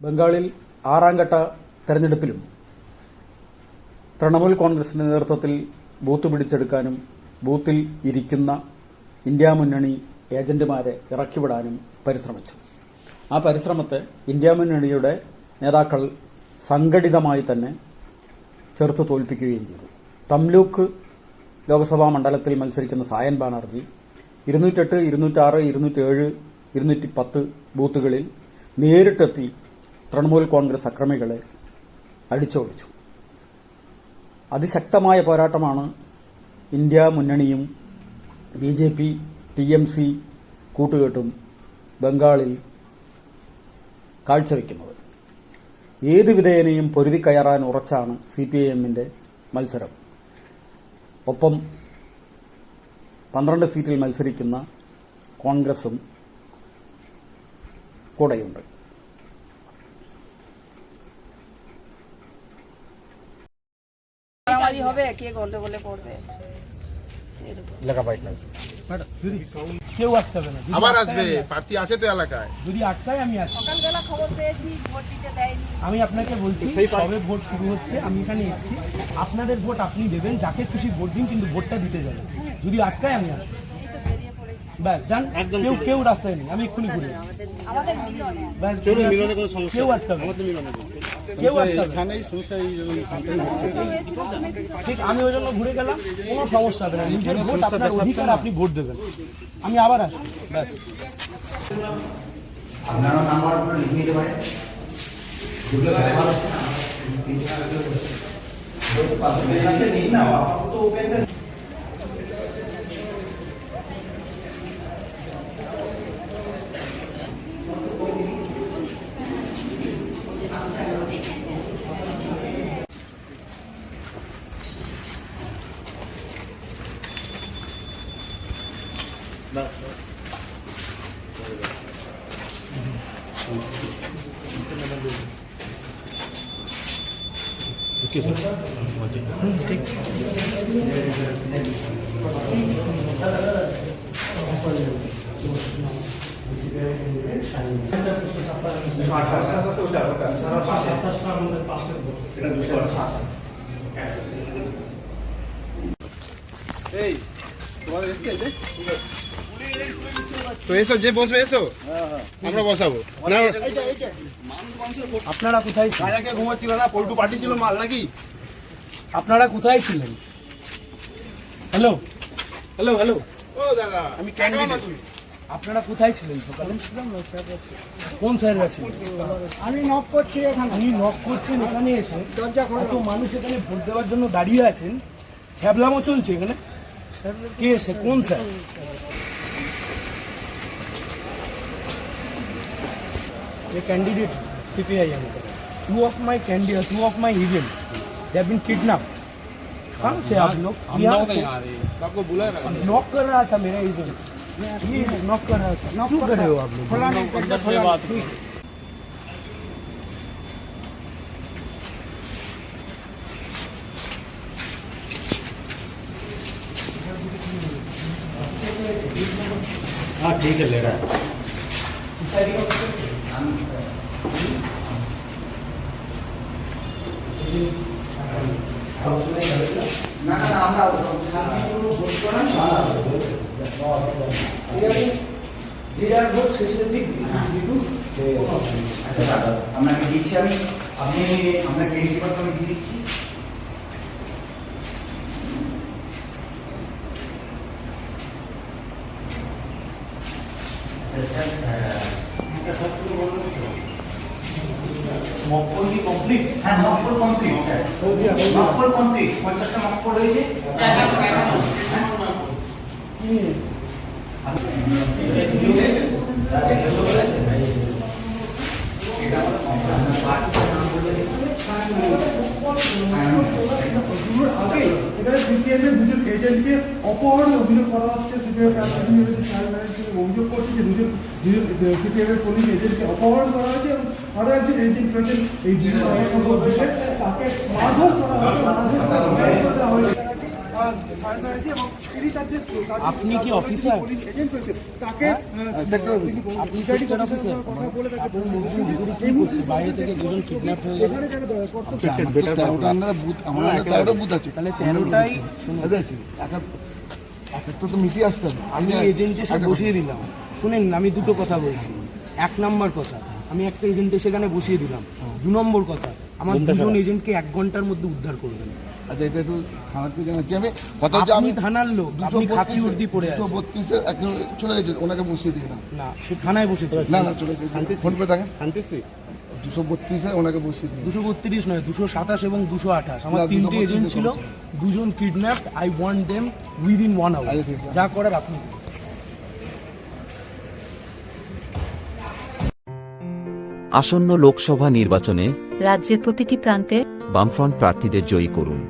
ബംഗാളിൽ ആറാം ഘട്ട തെരഞ്ഞെടുപ്പിലും തൃണമൂൽ കോൺഗ്രസിന്റെ നേതൃത്വത്തിൽ ബൂത്ത് പിടിച്ചെടുക്കാനും ബൂത്തിൽ ഇരിക്കുന്ന ഇന്ത്യ മുന്നണി ഏജന്റുമാരെ ഇറക്കിവിടാനും പരിശ്രമിച്ചു. ആ പരിശ്രമത്തെ ഇന്ത്യ മുന്നണിയുടെ നേതാക്കൾ സംഘടിതമായി തന്നെ ചെറുത്ത് തോൽപ്പിക്കുകയും ചെയ്തു. തംലൂക്ക് ലോക്സഭാ മണ്ഡലത്തിൽ മത്സരിക്കുന്ന സായൻ ബാനർജി ഇരുന്നൂറ്റെട്ട് ഇരുന്നൂറ്റാറ് ഇരുന്നൂറ്റേഴ് ഇരുന്നൂറ്റി പത്ത് ബൂത്തുകളിൽ നേരിട്ടെത്തി തൃണമൂൽ കോൺഗ്രസ് അക്രമികളെ അടിച്ചോടിച്ചു. അതിശക്തമായ പോരാട്ടമാണ് India മുന്നണിയും B J P T M C കൂട്ടുകെട്ടും ബംഗാളിൽ കാഴ്ചവെക്കുന്നത്. ഏത് വിധേയനെയും പൊരുതി കയറാൻ ഉറച്ചാണ് സി പി ഐ എമ്മിന്റെ മത്സരം. ഒപ്പം പന്ത്രണ്ട് സീറ്റിൽ മത്സരിക്കുന്ന കോൺഗ്രസും കൂടെയുണ്ട്. হবে কে গন্ডগোলে কেউ আসতে হবে না। আবার আসবে প্রার্থী আছে তো এলাকায়। যদি আটকায় আমি আসি সকালবেলা খবর পেয়েছি ভোট দিতে দেয়নি। আমি আপনাকে বলছি সবে ভোট শুরু হচ্ছে আমি এখানে এসেছি। আপনাদের ভোট আপনি দেবেন যাকে খুশি ভোট দিন কিন্তু ভোটটা দিতে যাবেন। যদি আটকায় আমি আসব। এই তো বেরিয়ে পড়েছি। ব্যাস ডান। কেউ কেউ রাস্তায় নেই আমি এক্ষুনি ঘুরে আমাদের মিলনে। ব্যাস চলুন মিলনে কোনো সমস্যা কেউ আটকাবে না। আমাদের মিলনে ঠিক আমি ওই জন্য ঘুরে গেলাম কোনো সমস্যা হবে না। নিজের ভোট আপনার অধিকার আপনি ভোট দেবেন। আমি আবার আসব। ব্যাস। আপনারা নাম্বার লিখে নিতে পারেন? এই তোমাদের এসছে এই যে? তো এসো যে বসবে এসো। আমরা বসাবো। আপনারা কোথায় ছিলেন? রাজাকে ঘুমাচ্ছিল না পল্টু পার্টি ছিল মাল নাকি? আপনারা কোথায় ছিলেন? হ্যালো? Hello hello? ও দাদা আমি না আপনারা কোথায় ছিলেন সকালে? কোন স্যারের আছে আমি নক করছি এখানে। উনি নক করছেন এখানে এসে। দরজা তো মানুষ এখানে ভোট দেওয়ার জন্য দাঁড়িয়ে আছেন? ছ্যাবলামো চলছে এখানে? কে এসে? কোন sir? a candidate CPIM. Two of my candidate, two of my agent, they have been kidnapped. कहाँ थे आप लोग यहाँ से आपको बुला रहा नॉक कर रहा था मेरा एजेंट ये नॉक कर रहा था क्यों कर रहे हो आप लोग हाँ ठीक है ले रहा है না না আমরা দিদার ভোট শেষের দিক আচ্ছা দাদা আপনাকে দিচ্ছি আমি আপনি আপনাকে এই ডিপার্টমেন্ট দিয়ে দিচ্ছি কমপ্লিট হ্যাঁ অপহরণের অভিযোগ করা হচ্ছে সিপিএম অভিযোগ করছে যে দুজন সিপিএম এর পুলিশ এজেন্টকে অপহরণ করা হয়েছে এবং আরও একজন এজেন্ট রয়েছেন এই দুজন অসম্ভব তাকে মারধর করা হয়েছে আপনি কি অফিসার? তাকে আপনি সেক্টর অফিসার কথা বলে তাকে কি করছে বাইরে থেকে দুজন কিডন্যাপ হয়ে গেল বুথ আমার আন্ডারে বুথ আছে। তাহলে তেরোটাই একটা তো মিটিয়ে আসতে হবে। আমি এজেন্ট এসে বসিয়ে দিলাম। শুনেন আমি দুটো কথা বলছি। এক নাম্বার কথা আমি একটা এজেন্ট সেখানে বসিয়ে দিলাম। দু নম্বর কথা আমার দুজন এজেন্টকে এক ঘণ্টার মধ্যে উদ্ধার করবেন। আচ্ছা এটা একটু থানার থেকে জানাচ্ছি আমি কথা হচ্ছে আমি থানার লোক আপনি খাকি উর্দি পড়ে আছেন। বত্রিশে এখন চলে গেছে ওনাকে বসিয়ে দিয়ে না। না সে থানায় বসেছে। না না চলে গেছে। ফোন করে দেখেন শান্তিশ্রী দুশো বত্রিশে ওনাকে বসিয়ে দিয়ে দুশো বত্রিশ নয় দুশো সাতাশ এবং দুশো আঠাশ। আমার তিনটে এজেন্ট ছিল দুজন kidnap I want them within one hour. যা করার আপনি আসন্ন লোকসভা নির্বাচনে রাজ্যের প্রতিটি প্রান্তে বামফ্রন্ট প্রার্থীদের জয়ী করুন।